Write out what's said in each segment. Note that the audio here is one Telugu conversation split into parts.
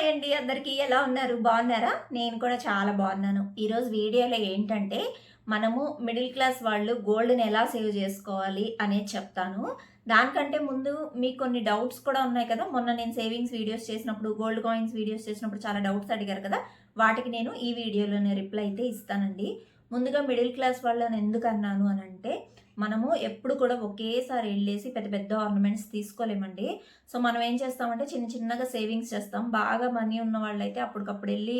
హాయ్ అండి అందరికీ ఎలా ఉన్నారు? బాగున్నారా? నేను కూడా చాలా బాగున్నాను. ఈరోజు వీడియోలో ఏంటంటే మనము మిడిల్ క్లాస్ వాళ్ళు గోల్డ్ని ఎలా సేవ్ చేసుకోవాలి అనేది చెప్తాను. దానికంటే ముందు మీకు కొన్ని డౌట్స్ కూడా ఉన్నాయి కదా? మొన్న నేను సేవింగ్స్ వీడియోస్ చేసినప్పుడు గోల్డ్ కాయిన్స్ వీడియోస్ చేసినప్పుడు చాలా డౌట్స్ అడిగారు కదా? వాటికి నేను ఈ వీడియోలోనే రిప్లై అయితే ఇస్తానండి. ముందుగా మిడిల్ క్లాస్ వాళ్ళని ఎందుకు అన్నాను అని అంటే మనము ఎప్పుడు కూడా ఒకేసారి వెళ్ళేసి పెద్ద పెద్ద ఆర్నమెంట్స్ తీసుకోలేమండి. సో మనం ఏం చేస్తామంటే చిన్న చిన్నగా సేవింగ్స్ చేస్తాం. బాగా మనీ ఉన్న వాళ్ళు అయితే అప్పటికప్పుడు వెళ్ళి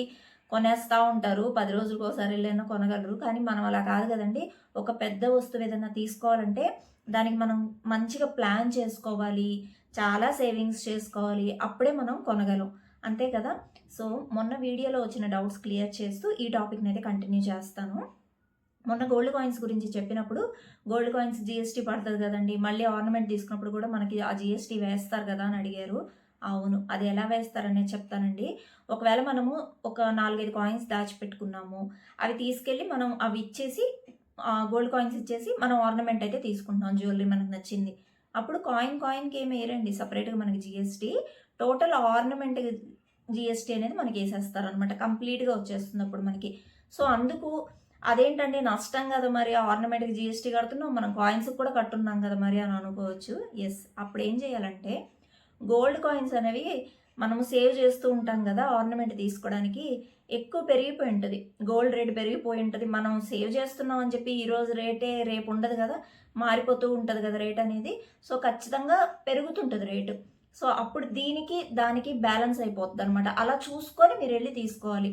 కొనేస్తూ ఉంటారు. పది రోజులకు ఒకసారి వెళ్ళైనా కొనగలరు. కానీ మనం అలా కాదు కదండి. ఒక పెద్ద వస్తువు ఏదైనా తీసుకోవాలంటే దానికి మనం మంచిగా ప్లాన్ చేసుకోవాలి. చాలా సేవింగ్స్ చేసుకోవాలి. అప్పుడే మనం కొనగలం. అంతే కదా? సో మొన్న వీడియోలో వచ్చిన డౌట్స్ క్లియర్ చేస్తూ ఈ టాపిక్ని అయితే కంటిన్యూ చేస్తాను. మొన్న గోల్డ్ కాయిన్స్ గురించి చెప్పినప్పుడు గోల్డ్ కాయిన్స్ జిఎస్టీ పడుతుంది కదండి. మళ్ళీ ఆర్నమెంట్ తీసుకున్నప్పుడు కూడా మనకి ఆ జిఎస్టీ వేస్తారు కదా అని అడిగారు. అవును అది ఎలా వేస్తారనేది చెప్తానండి. ఒకవేళ మనము ఒక నాలుగైదు కాయిన్స్ దాచిపెట్టుకున్నాము అవి తీసుకెళ్ళి మనం అవి ఇచ్చేసి గోల్డ్ కాయిన్స్ ఇచ్చేసి మనం ఆర్నమెంట్ అయితే తీసుకుంటాం జ్యువెలరీ మనకు నచ్చింది. అప్పుడు కాయిన్ కాయిన్కి ఏమి వేయరండి. సపరేట్గా మనకి జిఎస్టీ టోటల్ ఆర్నమెంట్ జిఎస్టీ అనేది మనకి వేసేస్తారు అనమాట కంప్లీట్గా వచ్చేస్తుంది అప్పుడు మనకి. సో అందుకు అదేంటండి నష్టం కదా మరి. ఆర్నమెంట్కి జిఎస్టీ కడుతున్నాం మనం కాయిన్స్కి కూడా కట్టున్నాం కదా మరి అని అనుకోవచ్చు. ఎస్ అప్పుడు ఏం చేయాలంటే గోల్డ్ కాయిన్స్ అనేవి మనము సేవ్ చేస్తూ ఉంటాం కదా ఆర్నమెంట్ తీసుకోవడానికి ఎక్కువ పెరిగిపోయి ఉంటుంది. గోల్డ్ రేట్ పెరిగిపోయి ఉంటుంది. మనం సేవ్ చేస్తున్నాం అని చెప్పి ఈరోజు రేటే రేపు ఉండదు కదా మారిపోతూ ఉంటుంది కదా రేట్ అనేది. సో ఖచ్చితంగా పెరుగుతుంటుంది రేటు సో అప్పుడు దీనికి దానికి బ్యాలెన్స్ అయిపోతుంది అనమాట అలా చూసుకొని మీరు వెళ్ళి తీసుకోవాలి.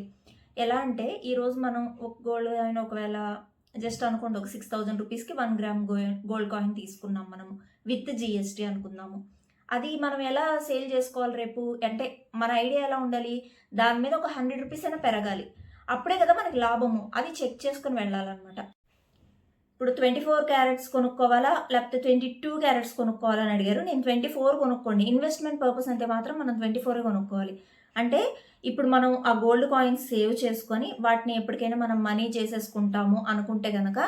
ఎలా అంటే ఈరోజు మనం ఒక గోల్డ్ కాయిన్ ఒకవేళ జస్ట్ అనుకోండి ఒక సిక్స్ థౌజండ్ రూపీస్కి వన్ గ్రామ్ గోల్డ్ కాయిన్ తీసుకున్నాం మనము విత్ జిఎస్టీ అనుకుందాము. అది మనం ఎలా సేల్ చేసుకోవాలి రేపు? అంటే మన ఐడియా ఎలా ఉండాలి? దాని మీద ఒక హండ్రెడ్ రూపీస్ అయినా పెరగాలి. అప్పుడే కదా మనకి లాభము. అది చెక్ చేసుకుని వెళ్ళాలన్నమాట. ఇప్పుడు ట్వంటీ ఫోర్ క్యారెట్స్ కొనుక్కోవాలా? లేకపోతే ట్వంటీ టూ క్యారెట్స్ కొనుక్కోవాలని అడిగారు. నేను ట్వంటీ ఫోర్ కొనుక్కోండి. ఇన్వెస్ట్మెంట్ పర్పస్ అంటే మాత్రం మనం ట్వంటీ ఫోరే కొనుక్కోవాలి. అంటే ఇప్పుడు మనం ఆ గోల్డ్ కాయిన్స్ సేవ్ చేసుకొని వాటిని ఎప్పటికైనా మనం మనీ చేసేసుకుంటాము అనుకుంటే కనుక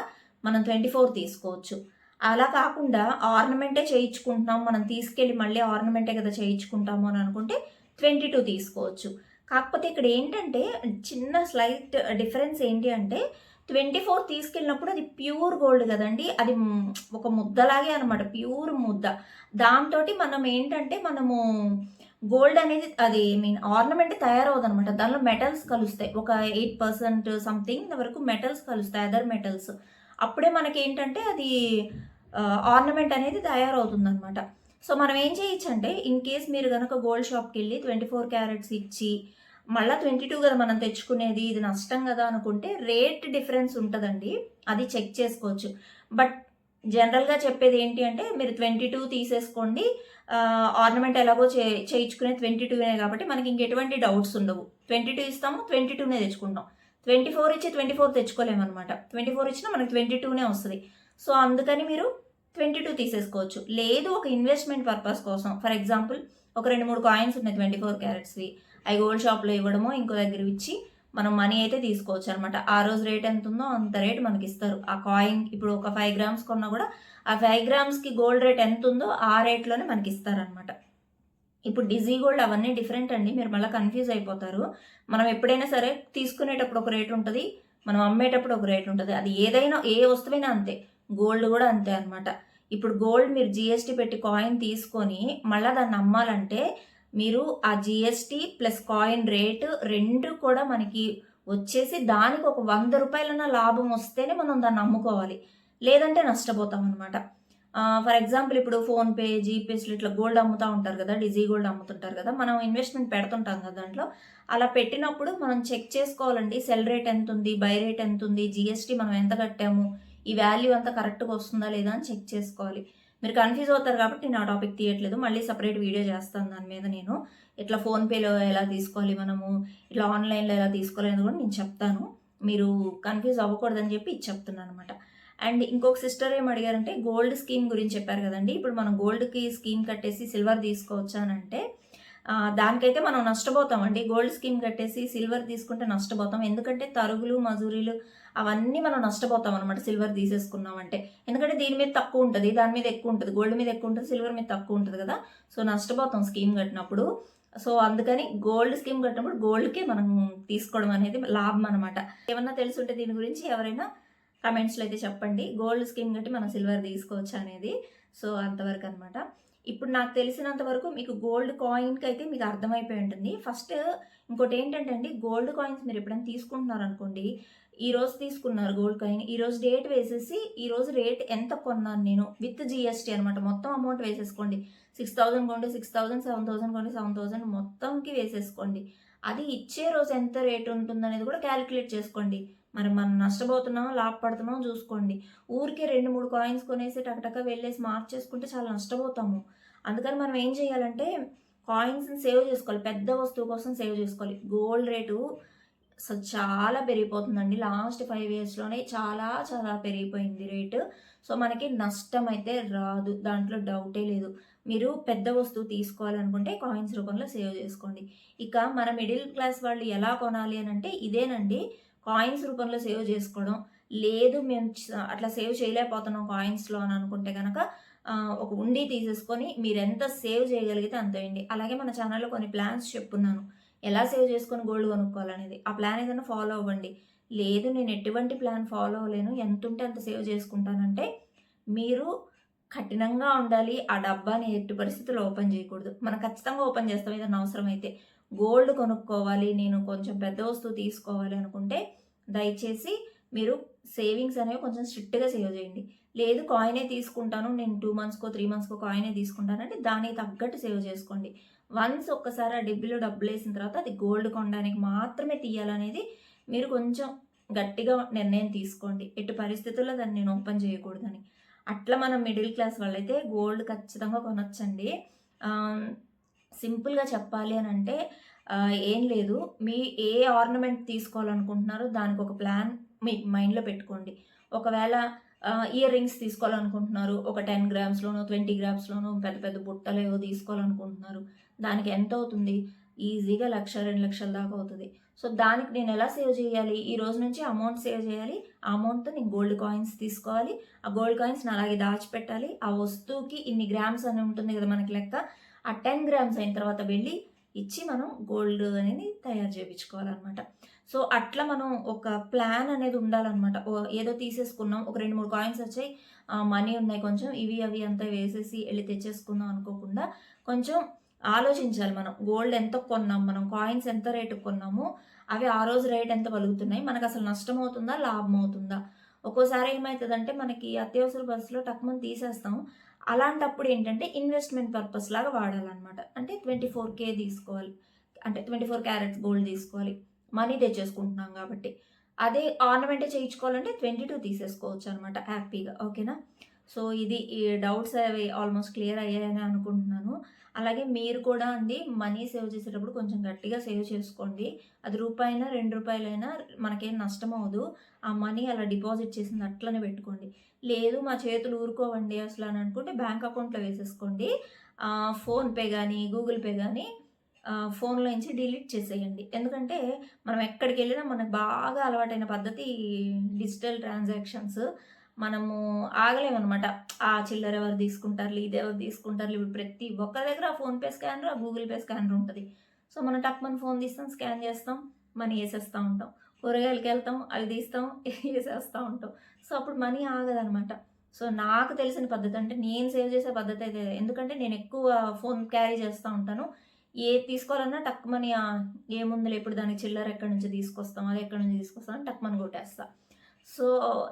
మనం ట్వంటీ ఫోర్ తీసుకోవచ్చు. అలా కాకుండా ఆర్నమెంటే చేయించుకుంటున్నాం మనం తీసుకెళ్ళి మళ్ళీ ఆర్నమెంటే కదా చేయించుకుంటాము అని అనుకుంటే ట్వంటీ టూ తీసుకోవచ్చు. కాకపోతే ఇక్కడ ఏంటంటే చిన్న స్లైట్ డిఫరెన్స్ ఏంటి అంటే ట్వంటీ ఫోర్ తీసుకెళ్ళినప్పుడు అది ప్యూర్ గోల్డ్ కదండి అది ఒక ముద్దలాగే అనమాట ప్యూర్ ముద్ద. దాంతో మనం ఏంటంటే మనము గోల్డ్ అనేది అది మీన్ ఆర్నమెంట్ తయారవుదనమాట. అనమాట దానిలో మెటల్స్ కలుస్తాయి. ఒక ఎయిట్ పర్సెంట్ సంథింగ్ వరకు మెటల్స్ కలుస్తాయి అదర్ మెటల్స్ అప్పుడే మనకి ఏంటంటే అది ఆర్నమెంట్ అనేది తయారవుతుందనమాట. సో మనం ఏం చేయొచ్చు అంటే ఇన్ కేస్ మీరు కనుక గోల్డ్ షాప్కి వెళ్ళి ట్వంటీ ఫోర్ క్యారెట్స్ ఇచ్చి మళ్ళీ ట్వంటీ టూ కదా మనం తెచ్చుకునేది ఇది నష్టం కదా అనుకుంటే రేట్ డిఫరెన్స్ ఉంటుందండి. అది చెక్ చేసుకోవచ్చు. బట్ జనరల్గా చెప్పేది ఏంటి అంటే మీరు ట్వంటీ టూ తీసేసుకోండి. ఆర్నమెంట్ ఎలాగో చే చేయించుకునే ట్వంటీ టూనే కాబట్టి మనకి ఇంకెటువంటి డౌట్స్ ఉండవు. ట్వంటీ టూ ఇస్తాము ట్వంటీ టూనే తెచ్చుకుంటాం. ట్వంటీ ఫోర్ ఇచ్చి ట్వంటీ ఫోర్ తెచ్చుకోలేము అనమాట ట్వంటీ ఫోర్ ఇచ్చినా మనకి ట్వంటీ టూనే వస్తుంది. సో అందుకని మీరు ట్వంటీ టూ తీసేసుకోవచ్చు. లేదు ఒక ఇన్వెస్ట్మెంట్ పర్పస్ కోసం. ఫర్ ఎగ్జాంపుల్ ఒక రెండు మూడు కాయిన్స్ ఉన్నాయి ట్వంటీ ఫోర్ క్యారెట్స్వి. అవి గోల్డ్ షాప్లో ఇవ్వడమో ఇంకో దగ్గర ఇచ్చి మనం మనీ అయితే తీసుకోవచ్చు అనమాట ఆ రోజు రేట్ ఎంత ఉందో అంత రేట్ మనకి ఇస్తారు ఆ కాయిన్ ఇప్పుడు ఒక ఫైవ్ గ్రామ్స్ కొన్నా కూడా ఆ ఫైవ్ గ్రామ్స్కి గోల్డ్ రేట్ ఎంత ఉందో ఆ రేట్లోనే మనకి ఇస్తారనమాట ఇప్పుడు డిజీ గోల్డ్ అవన్నీ డిఫరెంట్ అండి. మీరు మళ్ళీ కన్ఫ్యూజ్ అయిపోతారు. మనం ఎప్పుడైనా సరే తీసుకునేటప్పుడు ఒక రేట్ ఉంటుంది. మనం అమ్మేటప్పుడు ఒక రేట్ ఉంటుంది. అది ఏదైనా ఏ వస్తువైనా అంతే. గోల్డ్ కూడా అంతే అనమాట ఇప్పుడు గోల్డ్ మీరు జిఎస్టీ పెట్టి కాయిన్ తీసుకొని మళ్ళీ దాన్ని అమ్మాలంటే మీరు ఆ జిఎస్టీ ప్లస్ కాయిన్ రేటు రెండు కూడా మనకి వచ్చేసి దానికి ఒక వంద రూపాయలన్న లాభం వస్తేనే మనం దాన్ని అమ్ముకోవాలి. లేదంటే నష్టపోతాం అనమాట ఫర్ ఎగ్జాంపుల్ ఇప్పుడు ఫోన్పే జీపేస్లో ఇట్లా గోల్డ్ అమ్ముతూ ఉంటారు కదా డిజీ గోల్డ్ అమ్ముతుంటారు కదా మనం ఇన్వెస్ట్మెంట్ పెడుతుంటాం కదా దాంట్లో. అలా పెట్టినప్పుడు మనం చెక్ చేసుకోవాలండి సెల్ రేట్ ఎంత ఉంది బై రేట్ ఎంత ఉంది జిఎస్టీ మనం ఎంత కట్టాము ఈ వాల్యూ అంతా కరెక్ట్గా వస్తుందా లేదా అని చెక్ చేసుకోవాలి. మీరు కన్ఫ్యూజ్ అవుతారు కాబట్టి నేను ఆ టాపిక్ తీయట్లేదు. మళ్ళీ సపరేట్ వీడియో చేస్తాను దాని మీద నేను. ఇట్లా ఫోన్పేలో ఎలా తీసుకోవాలి మనము? ఇట్లా ఆన్లైన్లో ఎలా తీసుకోవాలి అనేది కూడా నేను చెప్తాను. మీరు కన్ఫ్యూజ్ అవ్వకూడదని చెప్పి ఇది చెప్తున్నాను అనమాట అండ్ ఇంకొక సిస్టర్ ఏం అడిగారంటే గోల్డ్ స్కీమ్ గురించి చెప్పారు కదండి. ఇప్పుడు మనం గోల్డ్కి స్కీమ్ కట్టేసి సిల్వర్ తీసుకోవచ్చా అంటే దానికైతే మనం నష్టపోతామండి గోల్డ్ స్కీమ్ కట్టేసి సిల్వర్ తీసుకుంటే నష్టపోతాం. ఎందుకంటే తరుగులు మజూరీలు అవన్నీ మనం నష్టపోతాం అనమాట సిల్వర్ తీసేసుకున్నామంటే. ఎందుకంటే దీని మీద తక్కువ ఉంటుంది దాని మీద ఎక్కువ ఉంటుంది గోల్డ్ మీద ఎక్కువ ఉంటుంది సిల్వర్ మీద తక్కువ ఉంటుంది కదా. సో నష్టపోతాం స్కీమ్ కట్టినప్పుడు. సో అందుకని గోల్డ్ స్కీమ్ కట్టినప్పుడు గోల్డ్కే మనం తీసుకోవడం అనేది లాభం అనమాట ఏమన్నా తెలుసుంటే దీని గురించి ఎవరైనా కమెంట్స్లో అయితే చెప్పండి. గోల్డ్ స్కీమ్ కట్టి మనం సిల్వర్ తీసుకోవచ్చు అనేది. సో అంతవరకు అనమాట ఇప్పుడు నాకు తెలిసినంత వరకు మీకు గోల్డ్ కాయిన్కి అయితే మీకు అర్థమైపోయి ఉంటుంది. ఫస్ట్ ఇంకోటి ఏంటంటే అండి గోల్డ్ కాయిన్స్ మీరు ఎప్పుడైనా తీసుకుంటున్నారు అనుకోండి ఈ రోజు తీసుకున్నారు గోల్డ్ కాయిన్ ఈ రోజు డేట్ వేసేసి ఈ రోజు రేట్ ఎంత కొన్నాను నేను విత్ జిఎస్టీ అనమాట మొత్తం అమౌంట్ వేసేసుకోండి. సిక్స్ థౌసండ్ కొంటే సిక్స్ థౌసండ్ సెవెన్ థౌసండ్ కొంటే సెవెన్ థౌసండ్ మొత్తంకి వేసేసుకోండి. అది ఇచ్చే రోజు ఎంత రేట్ ఉంటుందనేది కూడా క్యాలిక్యులేట్ చేసుకోండి. మరి మనం నష్టపోతున్నామో లాభపడుతున్నామో చూసుకోండి. ఊరికే రెండు మూడు కాయిన్స్ కొనేసి టకటక వెళ్ళేసి మార్చేసుకుంటే చాలా నష్టపోతాము. అందుకని మనం ఏం చేయాలంటే కాయిన్స్ని సేవ్ చేసుకోవాలి. పెద్ద వస్తువు కోసం సేవ్ చేసుకోవాలి. గోల్డ్ రేటు సో చాలా పెరిగిపోతుందండి. లాస్ట్ ఫైవ్ ఇయర్స్లోనే చాలా చాలా పెరిగిపోయింది రేటు సో మనకి నష్టం అయితే రాదు. దాంట్లో డౌటే లేదు. మీరు పెద్ద వస్తువు తీసుకోవాలనుకుంటే కాయిన్స్ రూపంలో సేవ్ చేసుకోండి. ఇక మన మిడిల్ క్లాస్ వాళ్ళు ఎలా కొనాలి అని అంటే ఇదేనండి. కాయిన్స్ రూపంలో సేవ్ చేసుకోవడం. లేదు మేము అట్లా సేవ్ చేయలేకపోతున్నాం కాయిన్స్లో అని అనుకుంటే కనుక ఒక ఉండి తీసేసుకొని మీరు ఎంత సేవ్ చేయగలిగితే అంత వేయండి. అలాగే మన ఛానల్లో కొన్ని ప్లాన్స్ చెప్పున్నాను. ఎలా సేవ్ చేసుకొని గోల్డ్ కొనుక్కోవాలనేది. ఆ ప్లాన్ ఏదైనా ఫాలో అవ్వండి. లేదు నేను ఎటువంటి ప్లాన్ ఫాలో అవ్వలేను. ఎంత ఉంటే అంత సేవ్ చేసుకుంటానంటే మీరు కఠినంగా ఉండాలి. ఆ డబ్బాని ఎట్టి పరిస్థితుల్లో ఓపెన్ చేయకూడదు. మనం ఖచ్చితంగా ఓపెన్ చేస్తాం ఏదైనా అవసరం అయితే గోల్డ్ కొనుక్కోవాలి. నేను కొంచెం పెద్ద వస్తువు తీసుకోవాలి అనుకుంటే దయచేసి మీరు సేవింగ్స్ అనేవి కొంచెం స్ట్రిక్ట్గా సేవ్ చేయండి. లేదు కాయినే తీసుకుంటాను నేను టూ మంత్స్కో త్రీ మంత్స్కో కాయినే తీసుకుంటానంటే దానికి తగ్గట్టు సేవ్ చేసుకోండి. వన్స్ ఒక్కసారి ఆ డిబ్బీలో డబ్బులు వేసిన తర్వాత అది గోల్డ్ కొనడానికి మాత్రమే తీయాలనేది మీరు కొంచెం గట్టిగా నిర్ణయం తీసుకోండి. ఎట్టి పరిస్థితుల్లో దాన్ని నేను ఓపెన్ చేయకూడదని. అట్లా మనం మిడిల్ క్లాస్ వాళ్ళైతే గోల్డ్ ఖచ్చితంగా కొనొచ్చండి. సింపుల్గా చెప్పాలి అని అంటే ఏం లేదు. మీ ఏ ఆర్నమెంట్ తీసుకోవాలనుకుంటున్నారో దానికి ఒక ప్లాన్ మీ మైండ్లో పెట్టుకోండి. ఒకవేళ ఇయర్ రింగ్స్ తీసుకోవాలనుకుంటున్నారు. ఒక టెన్ గ్రామ్స్లోనో ట్వంటీ గ్రామ్స్లోనో పెద్ద పెద్ద బుట్టలు ఏవో తీసుకోవాలనుకుంటున్నారు. దానికి ఎంత అవుతుంది? ఈజీగా లక్ష రెండు లక్షల దాకా అవుతుంది. సో దానికి నేను ఎలా సేవ్ చేయాలి? ఈ రోజు నుంచి అమౌంట్ సేవ్ చేయాలి. ఆ అమౌంట్తో నేను గోల్డ్ కాయిన్స్ తీసుకోవాలి. ఆ గోల్డ్ కాయిన్స్ని అలాగే దాచిపెట్టాలి. ఆ వస్తువుకి ఇన్ని గ్రామ్స్ అని ఉంటుంది కదా మనకి లెక్క. ఆ టెన్ గ్రామ్స్ అయిన తర్వాత వెళ్ళి ఇచ్చి మనం గోల్డ్ అనేది తయారు చేయించుకోవాలన్నమాట. సో అట్లా మనం ఒక ప్లాన్ అనేది ఉండాలన్నమాట. ఓ ఏదో తీసేసుకున్నాం ఒక రెండు మూడు కాయిన్స్ వచ్చాయి మనీ ఉన్నాయి కొంచెం ఇవి అవి అంతా వేసేసి వెళ్ళి తెచ్చేసుకుందాం అనుకోకుండా కొంచెం ఆలోచించాలి మనం. గోల్డ్ ఎంత కొన్నాం మనం కాయిన్స్ ఎంత రేటు కొన్నామో అవి ఆ రోజు రేట్ ఎంత పలుకుతున్నాయి మనకు అసలు నష్టం అవుతుందా లాభం అవుతుందా? ఒక్కోసారి ఏమవుతుందంటే మనకి అత్యవసర బస్సులో టక్మన్ తీసేస్తాం. అలాంటప్పుడు ఏంటంటే ఇన్వెస్ట్మెంట్ పర్పస్ లాగా వాడాలన్నమాట. అంటే ట్వంటీ ఫోర్ కే తీసుకోవాలి. అంటే ట్వంటీ ఫోర్ క్యారెట్స్ గోల్డ్ తీసుకోవాలి. మనీ తెచ్చేసుకుంటున్నాం కాబట్టి. అదే ఆర్నమెంట్ చేయించుకోవాలంటే ట్వంటీ టూ తీసేసుకోవచ్చు అనమాట హ్యాపీగా ఓకేనా? సో ఇది ఈ డౌట్స్ అవి ఆల్మోస్ట్ క్లియర్ అయ్యాయని అనుకుంటున్నాను. అలాగే మీరు కూడా అండి మనీ సేవ్ చేసేటప్పుడు కొంచెం గట్టిగా సేవ్ చేసుకోండి. అది రూపాయినా రెండు రూపాయలైనా మనకేం నష్టం అవ్వదు. ఆ మనీ అలా డిపాజిట్ చేసింది అట్లనే పెట్టుకోండి. లేదు మా చేతులు ఊరుకోవండి అసలు అని అనుకుంటే బ్యాంక్ అకౌంట్లో వేసేసుకోండి. ఫోన్పే కానీ గూగుల్ పే కానీ ఫోన్లో నుంచి డిలీట్ చేసేయండి. ఎందుకంటే మనం ఎక్కడికి వెళ్ళినా మనకు బాగా అలవాటైన పద్ధతి డిజిటల్ ట్రాన్సాక్షన్స్ మనము ఆగలేమన్నమాట. ఆ చిల్లర ఎవరు తీసుకుంటారు ఇది ఎవరు తీసుకుంటారు ఇప్పుడు ప్రతి ఒక్క దగ్గర ఆ ఫోన్పే స్కానర్ ఆ గూగుల్ పే స్కానర్ ఉంటుంది. సో మనం టక్ మన ఫోన్ తీస్తాం స్కాన్ చేస్తాం మనీ వేసేస్తూ ఉంటాం. కూరగాయలకి వెళ్తాం అవి తీస్తాం వేసేస్తూ ఉంటాం. సో అప్పుడు మనీ ఆగదనమాట సో నాకు తెలిసిన పద్ధతి అంటే నేను సేవ్ చేసే పద్ధతి అయితే ఎందుకంటే నేను ఎక్కువ ఫోన్ క్యారీ చేస్తూ ఉంటాను. ఏ తీసుకోవాలన్నా టక్ మనీ ఏముందిలే ఇప్పుడు దాని చిల్లర ఎక్కడి నుంచి తీసుకొస్తాం అది ఎక్కడి నుంచి తీసుకొస్తాం టక్మని టక్ మనీ కొట్టేస్తా. సో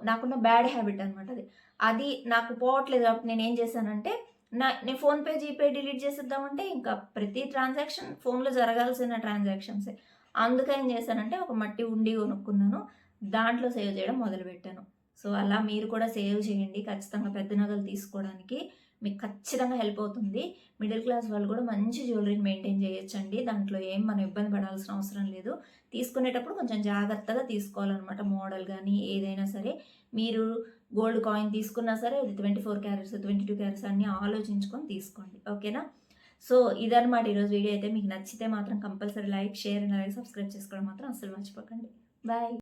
నాకున్న బ్యాడ్ హ్యాబిట్ అనమాట అది. అది నాకు పోవట్లేదు కాబట్టి నేను ఏం చేశానంటే నా నేను ఫోన్పే జీపే డిలీట్ చేసేద్దామంటే ఇంకా ప్రతి ట్రాన్సాక్షన్ ఫోన్లో జరగాల్సిన ట్రాన్సాక్షన్సే అందుకే ఏం చేశానంటే ఒక మట్టి ఉండి కొనుక్కున్నాను. దాంట్లో సేవ్ చేయడం మొదలుపెట్టాను. సో అలా మీరు కూడా సేవ్ చేయండి. ఖచ్చితంగా పెద్ద నగలు తీసుకోవడానికి. మీకు ఖచ్చితంగా హెల్ప్ అవుతుంది. మిడిల్ క్లాస్ వాళ్ళు కూడా మంచి జ్యువెలరీని మెయింటైన్ చేయొచ్చండి. దాంట్లో ఏం మనం ఇబ్బంది పడాల్సిన అవసరం లేదు. తీసుకునేటప్పుడు కొంచెం జాగ్రత్తగా తీసుకోవాలన్నమాట మోడల్ కానీ ఏదైనా సరే. మీరు గోల్డ్ కాయిన్ తీసుకున్నా సరే అది twenty four carats twenty two carats అన్నీ ఆలోచించుకొని తీసుకోండి. ఓకేనా సో ఇదన్నమాట ఈరోజు వీడియో అయితే. మీకు నచ్చితే మాత్రం కంపల్సరీ లైక్ షేర్ అండ్ అలాగే సబ్స్క్రైబ్ చేసుకోవడం మాత్రం అసలు మర్చిపోకండి. బాయ్